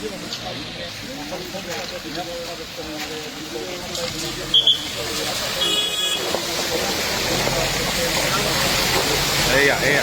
哎呀，哎呀！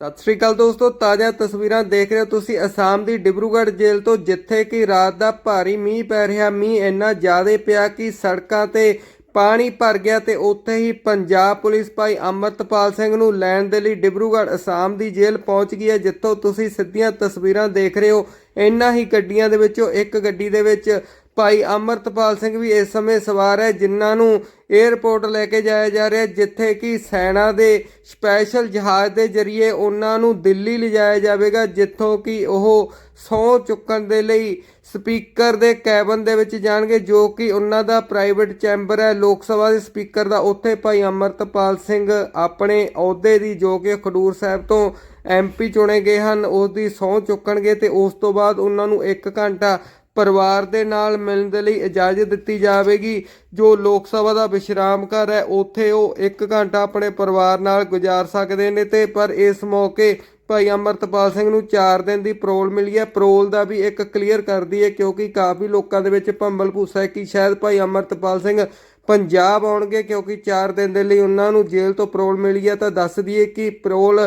ਸਤਿ ਸ੍ਰੀ ਅਕਾਲ ਦੋਸਤੋ, ਤਾਜ਼ਾ ਤਸਵੀਰਾਂ ਦੇਖ ਰਹੇ ਹੋ ਤੁਸੀਂ ਅਸਾਮ ਦੀ ਡਿਬਰੂਗੜ੍ਹ ਜੇਲ੍ਹ ਤੋਂ, ਜਿੱਥੇ ਕਿ ਰਾਤ ਦਾ ਭਾਰੀ ਮੀਂਹ ਪੈ ਰਿਹਾ। ਮੀਂਹ ਇੰਨਾ ਜ਼ਿਆਦਾ ਪਿਆ ਕਿ ਸੜਕਾਂ ਤੇ ਪਾਣੀ ਭਰ ਗਿਆ ਤੇ ਉੱਥੇ ਹੀ ਪੰਜਾਬ ਪੁਲਿਸ ਭਾਈ ਅਮਰਤਪਾਲ ਸਿੰਘ ਨੂੰ ਲੈਣ ਦੇ ਲਈ ਡਿਬਰੂਗੜ੍ਹ ਅਸਾਮ ਦੀ ਜੇਲ੍ਹ ਪਹੁੰਚ ਗਈ ਹੈ, ਜਿੱਥੋਂ ਤੁਸੀਂ ਸਿੱਧੀਆਂ ਤਸਵੀਰਾਂ ਦੇਖ ਰਹੇ ਹੋ। ਇੰਨਾ ਹੀ ਗੱਡੀਆਂ ਦੇ ਵਿੱਚੋਂ ਇੱਕ ਗੱਡੀ ਦੇ ਵਿੱਚ ਭਾਈ ਅਮਰਤਪਾਲ ਸਿੰਘ ਵੀ ਇਸ ਸਮੇਂ ਸਵਾਰ ਹੈ, ਜਿਨ੍ਹਾਂ ਨੂੰ 에ਅਰਪੋਰਟ ਲੈ ਕੇ ਜਾਇਆ ਜਾ ਰਿਹਾ ਜਿੱਥੇ ਕਿ ਸੈਨਾ ਦੇ ਸਪੈਸ਼ਲ ਜਹਾਜ਼ ਦੇ ਜ਼ਰੀਏ ਉਹਨਾਂ ਨੂੰ ਦਿੱਲੀ ਲਿਜਾਇਆ ਜਾਵੇਗਾ, ਜਿੱਥੋਂ ਕਿ ਉਹ ਸਹੁੰ ਚੁੱਕਣ ਦੇ ਲਈ ਸਪੀਕਰ ਦੇ ਕੈਬਨ ਦੇ ਵਿੱਚ ਜਾਣਗੇ, ਜੋ ਕਿ ਉਹਨਾਂ ਦਾ ਪ੍ਰਾਈਵੇਟ ਚੈਂਬਰ ਹੈ। ਲੋਕ ਸਭਾ ਦੇ ਸਪੀਕਰ ਦਾ ਉੱਥੇ ਭਾਈ ਅਮਰਤਪਾਲ ਸਿੰਘ ਆਪਣੇ ਅਹੁਦੇ ਦੀ, ਜੋ ਕਿ ਖਡੂਰ ਸਾਹਿਬ ਤੋਂ ਐਮਪੀ ਚੁਣੇ ਗਏ ਹਨ, ਉਸ ਦੀ ਸਹੁੰ ਚੁੱਕਣਗੇ ਤੇ ਉਸ ਤੋਂ ਬਾਅਦ ਉਹਨਾਂ ਨੂੰ 1 ਘੰਟਾ ਪਰਿਵਾਰ ਦੇ ਨਾਲ ਮਿਲਣ ਦੇ ਲਈ ਇਜਾਜ਼ਤ ਦਿੱਤੀ ਜਾਵੇਗੀ। ਜੋ ਲੋਕ ਸਭਾ ਦਾ ਵਿਸ਼ਰਾਮ ਘਰ ਹੈ, ਉੱਥੇ ਉਹ 1 ਘੰਟਾ ਆਪਣੇ ਪਰਿਵਾਰ ਨਾਲ ਗੁਜ਼ਾਰ ਸਕਦੇ ਨੇ ਤੇ ਪਰ ਇਸ ਮੌਕੇ ਭਾਈ ਅਮਰਤਪਾਲ ਸਿੰਘ ਨੂੰ 4 ਦਿਨ ਦੀ ਪਰੋਲ ਮਿਲੀ ਹੈ। ਪਰੋਲ ਦਾ ਵੀ ਇੱਕ ਕਲੀਅਰ ਕਰਦੀ ਹੈ ਕਿਉਂਕਿ ਕਾਫੀ ਲੋਕਾਂ ਦੇ ਵਿੱਚ ਭੰਬਲ ਭੂਸਾ ਹੈ ਕਿ ਸ਼ਾਇਦ ਭਾਈ ਅਮਰਤਪਾਲ ਸਿੰਘ ਪੰਜਾਬ ਆਉਣਗੇ ਕਿਉਂਕਿ 4 ਦਿਨ ਦੇ ਲਈ ਉਹਨਾਂ ਨੂੰ ਜੇਲ੍ਹ ਤੋਂ ਪਰੋਲ ਮਿਲੀ ਹੈ। ਤਾਂ ਦੱਸ ਦਈਏ ਕਿ ਪਰੋਲ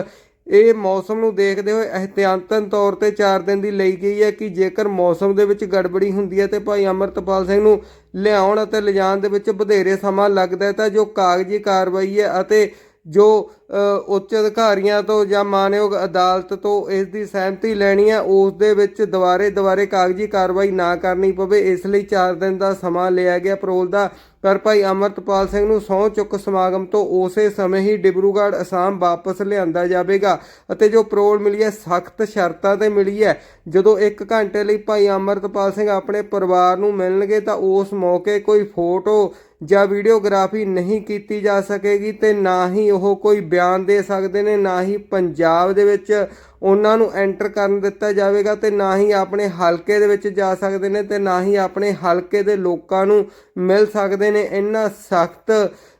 ਇਹ ਮੌਸਮ ਨੂੰ ਦੇਖਦੇ ਹੋਏ ਅਹਤਿਆਤਨ ਤੌਰ ਤੇ 4 ਦਿਨ ਦੀ ਲਈ ਗਈ ਹੈ ਕਿ ਜੇਕਰ ਮੌਸਮ ਦੇ ਵਿੱਚ ਗੜਬੜੀ ਹੁੰਦੀ ਹੈ ਤੇ ਭਾਈ ਅਮਰਤਪਾਲ ਸਿੰਘ ਨੂੰ ਲਿਆਉਣ ਅਤੇ ਲਿਜਾਣ ਦੇ ਵਿੱਚ ਵਧੇਰੇ ਸਮਾਂ ਲੱਗਦਾ ਹੈ ਤਾਂ ਜੋ ਕਾਗਜ਼ੀ ਕਾਰਵਾਈ ਹੈ ਅਤੇ ਜੋ ਉੱਚ ਅਧਿਕਾਰੀਆਂ ਤੋਂ ਜਾਂ ਮਾਨਯੋਗ ਅਦਾਲਤ ਤੋਂ ਇਸ ਦੀ ਸਹਿਮਤੀ ਲੈਣੀ ਹੈ, ਉਸ ਦੇ ਵਿੱਚ ਦੁਬਾਰੇ ਦੁਬਾਰੇ ਕਾਗਜ਼ੀ ਕਾਰਵਾਈ ਨਾ ਕਰਨੀ ਪਵੇ, ਇਸ ਲਈ 4 ਦਿਨ ਦਾ ਸਮਾਂ ਲਿਆ ਗਿਆ। ਪਰੋਲ ਦਾ ਪਰ ਭਾਈ ਅਮਰਤਪਾਲ ਸਿੰਘ ਨੂੰ ਸਹੁੰ ਚੁੱਕ ਸਮਾਗਮ ਤੋਂ ਉਸੇ ਸਮੇਂ ਹੀ ਡਿਬਰੂਗੜ੍ਹ ਅਸਾਮ ਵਾਪਸ ਲਿਆਂਦਾ ਜਾਵੇਗਾ ਅਤੇ ਜੋ ਪਰੋਲ ਮਿਲੀ ਹੈ, ਸਖਤ ਸ਼ਰਤਾਂ ਤੇ ਮਿਲੀ ਹੈ। ਜਦੋਂ 1 ਘੰਟੇ ਲਈ ਭਾਈ ਅਮਰਤਪਾਲ ਸਿੰਘ ਆਪਣੇ ਪਰਿਵਾਰ ਨੂੰ ਮਿਲਣਗੇ ਤਾਂ ਉਸ ਮੌਕੇ ਕੋਈ ਫੋਟੋ ਜਾਂ ਵੀਡੀਓਗ੍ਰਾਫੀ ਨਹੀਂ ਕੀਤੀ ਜਾ ਸਕੇਗੀ ਤੇ ਨਾ ਹੀ ਉਹ ਕੋਈ ਬਿਆਨ ਦੇ ਸਕਦੇ ਨੇ, ਨਾ ਹੀ ਪੰਜਾਬ ਦੇ ਵਿੱਚ ਉਹਨਾਂ ਨੂੰ ਐਂਟਰ ਕਰਨ ਦਿੱਤਾ ਜਾਵੇਗਾ ਤੇ ਨਾ ਹੀ ਆਪਣੇ ਹਲਕੇ ਦੇ ਵਿੱਚ ਜਾ ਸਕਦੇ ਨੇ ਤੇ ਨਾ ਹੀ ਆਪਣੇ ਹਲਕੇ ਦੇ ਲੋਕਾਂ ਨੂੰ ਮਿਲ ਸਕਦੇ ਨੇ। ਇਹਨਾਂ ਸਖਤ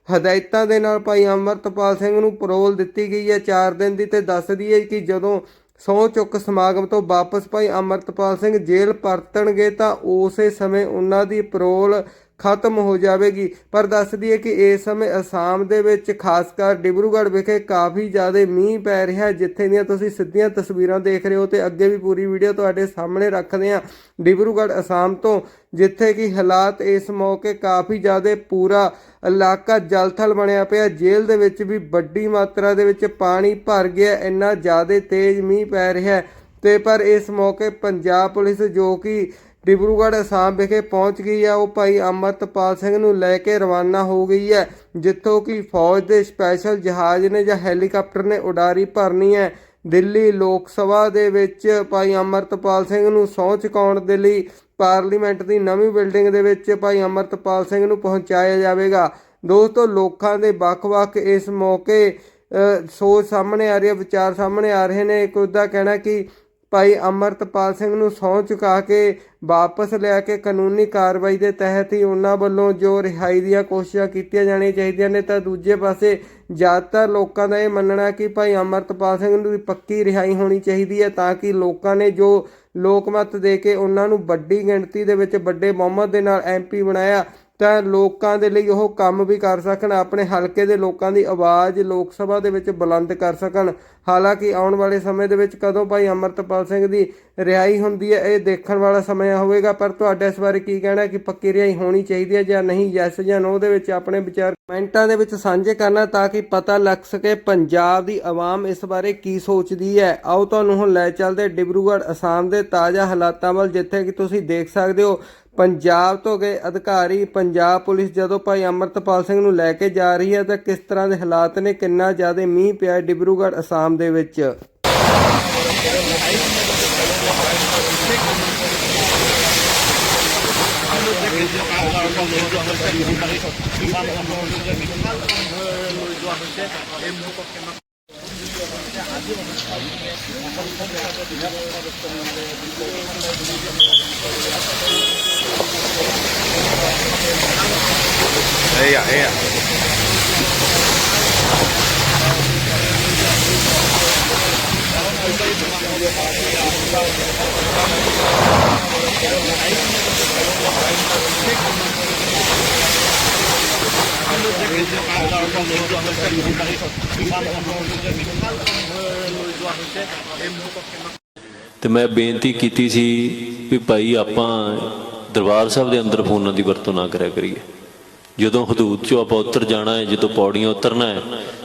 ਹਦਾਇਤਾਂ ਦੇ ਨਾਲ ਭਾਈ ਅਮਰਤਪਾਲ ਸਿੰਘ ਨੂੰ ਪਰੋਲ ਦਿੱਤੀ ਗਈ ਹੈ 4 ਦਿਨ ਦੀ ਤੇ ਦੱਸਦੀ ਹੈ ਕਿ ਜਦੋਂ ਸਹੁੰ ਚੁੱਕ ਸਮਾਗਮ ਤੋਂ ਵਾਪਸ ਭਾਈ ਅਮਰਤਪਾਲ ਸਿੰਘ ਜੇਲ੍ਹ ਪਰਤਣਗੇ ਤਾਂ ਉਸੇ ਸਮੇਂ ਉਹਨਾਂ ਦੀ ਪਰੋਲ ਖਤਮ ਹੋ ਜਾਵੇਗੀ। ਪਰ ਦੱਸ ਦਈਏ ਕਿ ਇਸ ਸਮੇਂ ਅਸਾਮ ਦੇ ਵਿੱਚ ਖਾਸ ਕਰ ਡਿਬਰੂਗੜ੍ਹ ਵਿਖੇ ਕਾਫੀ ਜ਼ਿਆਦਾ ਮੀਂਹ ਪੈ ਰਿਹਾ ਜਿੱਥੇ ਦੀਆਂ ਤੁਸੀਂ ਸਿੱਧੀਆਂ ਤਸਵੀਰਾਂ ਦੇਖ ਰਹੇ ਹੋ ਤੇ ਅੱਗੇ ਵੀ ਪੂਰੀ ਵੀਡੀਓ ਤੁਹਾਡੇ ਸਾਹਮਣੇ ਰੱਖਦੇ ਹਾਂ। ਡਿਬਰੂਗੜ੍ਹ ਅਸਾਮ ਤੋਂ, ਜਿੱਥੇ ਕਿ ਹਾਲਾਤ ਇਸ ਮੌਕੇ ਕਾਫੀ ਜ਼ਿਆਦਾ ਪੂਰਾ ਇਲਾਕਾ ਜਲਥਲ ਬਣਿਆ ਪਿਆ। ਜੇਲ੍ਹ ਦੇ ਵਿੱਚ ਵੀ ਵੱਡੀ ਮਾਤਰਾ ਦੇ ਵਿੱਚ ਪਾਣੀ ਭਰ ਗਿਆ, ਇੰਨਾ ਜ਼ਿਆਦਾ ਤੇਜ਼ ਮੀਂਹ ਪੈ ਰਿਹਾ ਹੈ ਤੇ ਪਰ ਇਸ ਮੌਕੇ ਪੰਜਾਬ ਪੁਲਿਸ ਜੋ ਕਿ ਡਿਬਰੂਗੜ੍ਹ ਅਸਾਮ ਵਿਖੇ ਪਹੁੰਚ ਗਈ ਹੈ। ਉਹ ਭਾਈ ਅਮਰਤਪਾਲ ਸਿੰਘ ਨੂੰ ਲੈ ਕੇ ਰਵਾਨਾ ਹੋ ਗਈ ਹੈ, ਜਿੱਥੋਂ ਕਿ ਫੌਜ ਦੇ ਸਪੈਸ਼ਲ ਜਹਾਜ਼ ਨੇ ਜਾਂ ਹੈਲੀਕਾਪਟਰ ਨੇ ਉਡਾਰੀ ਭਰਨੀ ਹੈ। ਦਿੱਲੀ ਲੋਕ ਸਭਾ ਦੇ ਵਿੱਚ ਭਾਈ ਅਮਰਤਪਾਲ ਸਿੰਘ ਨੂੰ ਸਹੁੰ ਚੁਕਾਉਣ ਦੇ ਲਈ ਪਾਰਲੀਮੈਂਟ ਦੀ ਨਵੀਂ ਬਿਲਡਿੰਗ ਦੇ ਵਿੱਚ ਭਾਈ ਅਮਰਤਪਾਲ ਸਿੰਘ ਨੂੰ ਪਹੁੰਚਾਇਆ ਜਾਵੇਗਾ। ਦੋਸਤੋ, ਲੋਕਾਂ ਦੇ ਵੱਖ-ਵੱਖ ਇਸ ਮੌਕੇ ਸੋਚ ਸਾਹਮਣੇ ਆ ਰਹੀ ਹੈ, ਵਿਚਾਰ ਸਾਹਮਣੇ ਆ ਰਹੇ ਨੇ। ਇੱਕ ਦਾ ਕਹਿਣਾ ਕਿ ਭਾਈ ਅਮਰਤਪਾਲ ਸਿੰਘ ਨੂੰ ਸਹੁੰ ਚੁਕਾ ਕੇ ਵਾਪਸ ਲਿਆ ਕੇ ਕਾਨੂੰਨੀ ਕਾਰਵਾਈ ਦੇ ਤਹਿਤ ਹੀ ਉਹਨਾਂ ਵੱਲੋਂ ਜੋ ਰਿਹਾਈ ਦੀਆਂ ਕੋਸ਼ਿਸ਼ਾਂ ਕੀਤੀਆਂ ਜਾਣੀਆਂ ਚਾਹੀਦੀਆਂ ਨੇ, ਤਾਂ ਦੂਜੇ ਪਾਸੇ ਜ਼ਿਆਦਾਤਰ ਲੋਕਾਂ ਦਾ ਇਹ ਮੰਨਣਾ ਕਿ ਭਾਈ ਅਮਰਤਪਾਲ ਸਿੰਘ ਨੂੰ ਪੱਕੀ ਰਿਹਾਈ ਹੋਣੀ ਚਾਹੀਦੀ ਹੈ ਤਾਂ ਕਿ ਲੋਕਾਂ ਨੇ ਜੋ ਲੋਕਮਤ ਦੇ ਕੇ ਉਹਨਾਂ ਨੂੰ ਵੱਡੀ ਗਿਣਤੀ ਦੇ ਵਿੱਚ ਵੱਡੇ ਬਹੁਮਤ ਦੇ ਨਾਲ ਐਮਪੀ ਬਣਾਇਆ ਤਾਂ ਲੋਕਾਂ ਦੇ ਲਈ ਉਹ ਕੰਮ ਵੀ ਕਰ ਸਕਣ, ਆਪਣੇ ਹਲਕੇ ਦੇ ਲੋਕਾਂ ਦੀ ਆਵਾਜ਼ ਲੋਕ ਸਭਾ ਦੇ ਵਿੱਚ ਬੁਲੰਦ ਕਰ ਸਕਣ। ਹਾਲਾਂਕਿ ਆਉਣ ਵਾਲੇ ਸਮੇਂ ਦੇ ਵਿੱਚ ਕਦੋਂ ਭਾਈ ਅਮਰਤਪਾਲ ਸਿੰਘ ਦੀ ਰਿਹਾਈ ਹੁੰਦੀ ਹੈ, ਇਹ ਦੇਖਣ ਵਾਲਾ ਸਮਾਂ ਹੋਵੇਗਾ, ਪਰ ਤੁਹਾਡਾ ਇਸ ਬਾਰੇ ਕੀ ਕਹਿਣਾ ਕਿ ਪੱਕੀ ਰਿਹਾਈ ਹੋਣੀ ਚਾਹੀਦੀ ਹੈ ਜਾਂ ਨਹੀਂ? ਯੈਸ ਜਾਂ ਨੋ ਦੇ ਵਿੱਚ ਆਪਣੇ ਵਿਚਾਰ ਕਮੈਂਟਾਂ ਦੇ ਵਿੱਚ ਸਾਂਝੇ ਕਰਨਾ ਤਾਂ ਕਿ ਪਤਾ ਲੱਗ ਸਕੇ ਪੰਜਾਬ ਦੀ ਆਵਾਮ ਇਸ ਬਾਰੇ ਕੀ ਸੋਚਦੀ ਹੈ। ਆਓ ਤੁਹਾਨੂੰ ਹੁਣ ਲੈ ਚੱਲਦੇ ਡਿਬਰੂਗੜ੍ਹ, ਅਸਾਮ ਦੇ ਤਾਜ਼ਾ ਹਾਲਾਤਾਂ ਵੱਲ, ਜਿੱਥੇ ਕਿ ਤੁਸੀਂ ਦੇਖ ਸਕਦੇ ਹੋ ਪੰਜਾਬ ਤੋਂ ਗਏ ਅਧਿਕਾਰੀ ਪੰਜਾਬ ਪੁਲਿਸ ਜਦੋਂ ਭਾਈ ਅਮਰਤਪਾਲ ਸਿੰਘ ਨੂੰ ਲੈ ਕੇ ਜਾ ਰਹੀ ਹੈ ਤਾਂ ਕਿਸ ਤਰ੍ਹਾਂ ਦੇ ਹਾਲਾਤ ਨੇ, ਕਿੰਨਾ ਜ਼ਿਆਦਾ ਮੀਂਹ ਪਿਆ ਡਿਬਰੂਗੜ੍ਹ, ਅਸਾਮ ਦੇ ਵਿੱਚ? ਇਹ ਆ ਇਹ ਆ ਤੇ ਮੈਂ ਬੇਨਤੀ ਕੀਤੀ ਸੀ ਵੀ ਭਾਈ ਆਪਾਂ ਦਰਬਾਰ ਸਾਹਿਬ ਦੇ ਅੰਦਰ ਫੋਨਾਂ ਦੀ ਵਰਤੋਂ ਨਾ ਕਰਿਆ ਕਰੀਏ। ਜਦੋਂ ਹਦੂਦ ਚੋਂ ਆਪਾਂ ਉੱਤਰ ਜਾਣਾ ਹੈ, ਜਦੋਂ ਪੌੜੀਆਂ ਉਤਰਨਾ ਹੈ,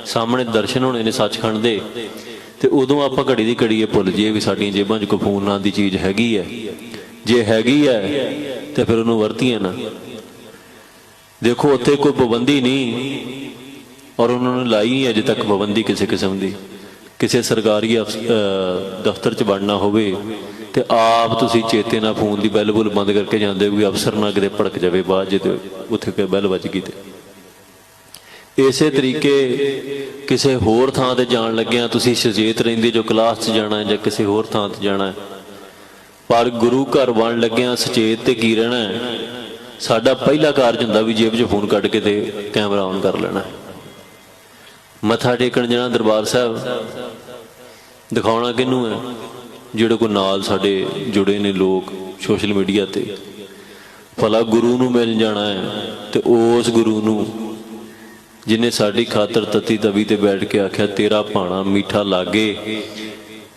ਸਾਹਮਣੇ ਦਰਸ਼ਨ ਹੋਣੇ ਨੇ ਸੱਚਖੰਡ ਦੇ, ਤੇ ਉਦੋਂ ਆਪਾਂ ਘੜੀ ਦੀ ਘੜੀ ਇਹ ਭੁੱਲ ਜਾਈਏ ਵੀ ਸਾਡੀਆਂ ਜੇਬਾਂ 'ਚ ਕੋਈ ਫੋਨ ਨਾਂ ਦੀ ਚੀਜ਼ ਹੈਗੀ ਹੈ। ਜੇ ਹੈਗੀ ਹੈ, ਤੇ ਫਿਰ ਉਹਨੂੰ ਵਰਤੀਏ ਨਾ। ਦੇਖੋ, ਉੱਥੇ ਕੋਈ ਪਾਬੰਦੀ ਨਹੀਂ ਔਰ ਉਹਨਾਂ ਨੂੰ ਲਾਈ ਅਜੇ ਤੱਕ ਪਾਬੰਦੀ ਕਿਸੇ ਕਿਸਮ ਦੀ। ਕਿਸੇ ਸਰਕਾਰੀ ਅਫਸ- ਦਫ਼ਤਰ 'ਚ ਵੜਨਾ ਹੋਵੇ ਤੇ ਆਪ ਤੁਸੀਂ ਚੇਤੇ ਨਾਲ ਫੋਨ ਦੀ ਬੈਲ ਬੁਲ ਬੰਦ ਕਰਕੇ ਜਾਂਦੇ ਹੋ ਕਿ ਅਫਸਰ ਨਾ ਕਿਤੇ ਭੜਕ ਜਾਵੇ, ਬਾਅਦ ਜੇ ਉੱਥੇ ਕੋਈ ਬੈਲ ਵੱਜ ਗਈ ਤੇ। ਇਸੇ ਤਰੀਕੇ ਕਿਸੇ ਹੋਰ ਥਾਂ ਤੇ ਜਾਣ ਲੱਗਿਆਂ, ਤੁਸੀਂ ਸੁਚੇਤ ਰਹਿੰਦੇ ਜੋ ਕਲਾਸ 'ਚ ਜਾਣਾ ਹੈ ਜਾਂ ਕਿਸੇ ਹੋਰ ਥਾਂ ਤੇ ਜਾਣਾ ਹੈ। ਪਰ ਗੁਰੂ ਘਰ ਬਣ ਲੱਗਿਆ ਸੁਚੇਤ ਤੇ ਕੀ ਰਹਿਣਾ ਸਾਡਾ ਪਹਿਲਾ ਕਾਰਜ ਹੁੰਦਾ ਵੀ ਜੇਬ 'ਚ ਫੋਨ ਕੱਢ ਕੇ ਤੇ ਕੈਮਰਾ ਔਨ ਕਰ ਲੈਣਾ। ਮੱਥਾ ਟੇਕਣ ਜਾਣਾ ਦਰਬਾਰ ਸਾਹਿਬ। ਦਿਖਾਉਣਾ ਕਿਹਨੂੰ ਹੈ? ਜਿਹੜੇ ਕੋ ਨਾਲ ਸਾਡੇ ਜੁੜੇ ਨੇ ਲੋਕ ਸੋਸ਼ਲ ਮੀਡੀਆ ਤੇ। ਭਲਾ ਗੁਰੂ ਨੂੰ ਮਿਲ ਜਾਣਾ ਹੈ ਤੇ ਉਸ ਗੁਰੂ ਨੂੰ ਜਿਨੇ ਸਾਡੀ ਖਾਤਰ ਤਤੀ ਤਵੀ ਤੇ ਬੈਠ ਕੇ ਆਖਿਆ, ਤੇਰਾ ਭਾਣਾ ਮਿੱਠਾ ਲਾਗੇ।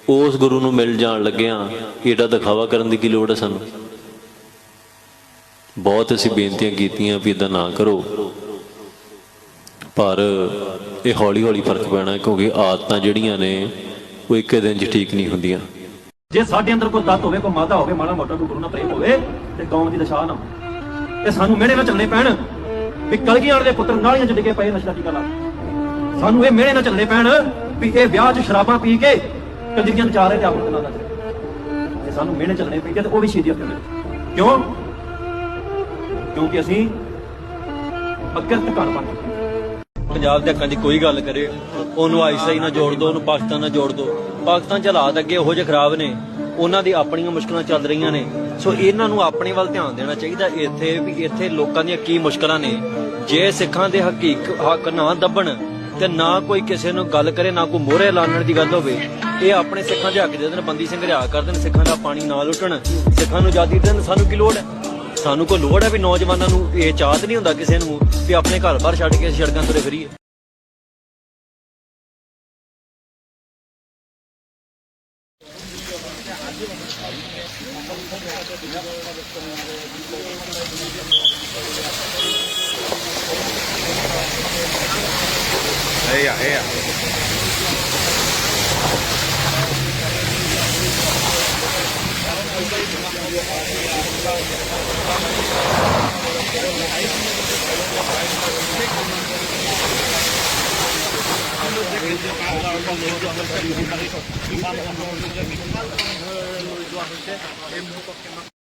ਉਸ ਗੁਰੂ ਨੂੰ ਮਿਲ ਜਾਣ ਲੱਗਿਆਂ ਏਡਾ ਦਿਖਾਵਾ ਕਰਨ ਦੀ ਕੀ ਲੋੜ ਹੈ ਸਾਨੂੰ? ਬਹੁਤ ਅਸੀਂ ਬੇਨਤੀਆਂ ਕੀਤੀਆਂ ਵੀ ਇਦਾਂ ਨਾ ਕਰੋ। ਪਰ ਇਹ ਹੌਲੀ ਹੌਲੀ ਫ਼ਰਕ ਪੈਣਾ ਕਿਉਂਕਿ ਆਦਤਾਂ ਜਿਹੜੀਆਂ ਨੇ, ਉਹ ਇੱਕ ਦਿਨ 'ਚ ਠੀਕ ਨਹੀਂ ਹੁੰਦੀਆਂ। ਜੇ ਸਾਡੇ ਅੰਦਰ ਕੋਈ ਤੱਤ ਹੋਵੇ, ਕੋਈ ਮਾਦਾ ਹੋਵੇ, ਮਾੜਾ ਮੋਟਾ ਕੋਈ ਗੁਰੂ ਨਾਲ ਪ੍ਰੇਮ ਹੋਵੇ, ਤੇ ਕੌਮ ਦੀ ਦਸ਼ਾ ਨਾ ਹੋਵੇ। ਤੇ ਸਾਨੂੰ ਮਿਹਣੇ ਨਾਲ ਚੱਲਣੇ ਪੈਣ ਵੀ ਕਲਗੀਆਂ ਦੇ ਪੁੱਤਰ ਨਾਲੀਆਂ 'ਚ ਡਿੱਗੇ ਪਏ ਨਸ਼ਾ ਟੀਕਾ ਲਾ ਸਾਨੂੰ ਇਹ ਮਿਹਣੇ ਨਾਲ ਚੱਲਣੇ ਪੈਣ ਵੀ ਇਹ ਵਿਆਹ 'ਚ ਸ਼ਰਾਬਾਂ ਪੀ ਕੇ ਕੰਜਰੀਆਂ ਨਚਾ ਰਹੇ ਤੇ ਆਪਣਾ ਨਾਲ ਨੱਚ ਸਾਨੂੰ ਮਿਹਣੇ ਚੱਲਣੇ ਪਈ ਤੇ ਉਹ ਵੀ ਸ਼ਹੀਦੀ ਆਪਣੇ ਕਿਉਂ? ਕਿਉਂਕਿ ਅਸੀਂ ਅਕਿਰਤ ਘਰ ਬਣ ਪੰਜਾਬ ਦੇ ਹੱਕਾਂ ਦੀ ਕੋਈ ਗੱਲ ਕਰੇ, ਉਹਨੂੰ ਆਈਸਾਈ ਨਾਲ ਜੋੜ ਦੋ, ਉਹਨੂੰ ਪਾਕਿਸਤਾਨ ਨਾਲ ਜੋੜ ਦੋ। ਪਾਕਿਸਤਾਨ ਚ ਹਾਲਾਤ ਅੱਗੇ ਉਹੋ ਜਿਹੇ ਖਰਾਬ ਨੇ, ਉਹਨਾਂ ਦੀ ਆਪਣੀਆਂ ਮੁਸ਼ਕਲਾਂ ਚੱਲ ਰਹੀਆਂ ਨੇ। ਸੋ ਇਹਨਾਂ ਨੂੰ ਆਪਣੇ ਵੱਲ ਧਿਆਨ ਦੇਣਾ ਚਾਹੀਦਾ ਇੱਥੇ ਵੀ ਇੱਥੇ ਲੋਕਾਂ ਦੀਆਂ ਕੀ ਮੁਸ਼ਕਲਾਂ ਨੇ। ਜੇ ਸਿੱਖਾਂ ਦੇ ਹਕੀਕ ਹੱਕ ਨਾ ਦੱਬਣ ਤੇ ਨਾ ਕੋਈ ਕਿਸੇ ਨੂੰ ਗੱਲ ਕਰੇ, ਨਾ ਕੋਈ ਮੋਹਰੇ ਲਾਣਨ ਦੀ ਗੱਲ ਹੋਵੇ। ਇਹ ਆਪਣੇ ਸਿੱਖਾਂ ਦੇ ਹੱਕ ਦੇ ਦਿਨ ਬੰਦੀ ਸਿੰਘ ਰਿਆ ਕਰ ਦੇਣ ਸਿੱਖਾਂ ਦਾ ਪਾਣੀ ਨਾ ਲੁੱਟਣ। ਸਿੱਖਾਂ ਨੂੰ ਆਜ਼ਾਦੀ ਦੇਣ ਸਾਨੂੰ ਕੀ ਲੋੜ ਹੈ? ਸਾਨੂੰ ਕੋਈ ਲੋੜ ਹੈ ਵੀ ਨੌਜਵਾਨਾਂ ਨੂੰ ਇਹ ਚਾਹਤ ਨਹੀਂ ਹੁੰਦਾ ਕਿਸੇ ਨੂੰ ਵੀ ਆਪਣੇ ਘਰ-ਬਾਰ ਛੱਡ ਕੇ ਅਸੀਂ ਸੜਕਾਂ ਤੁਰੇ ਫਿਰੀਏ? ਇਹ Ella, ella.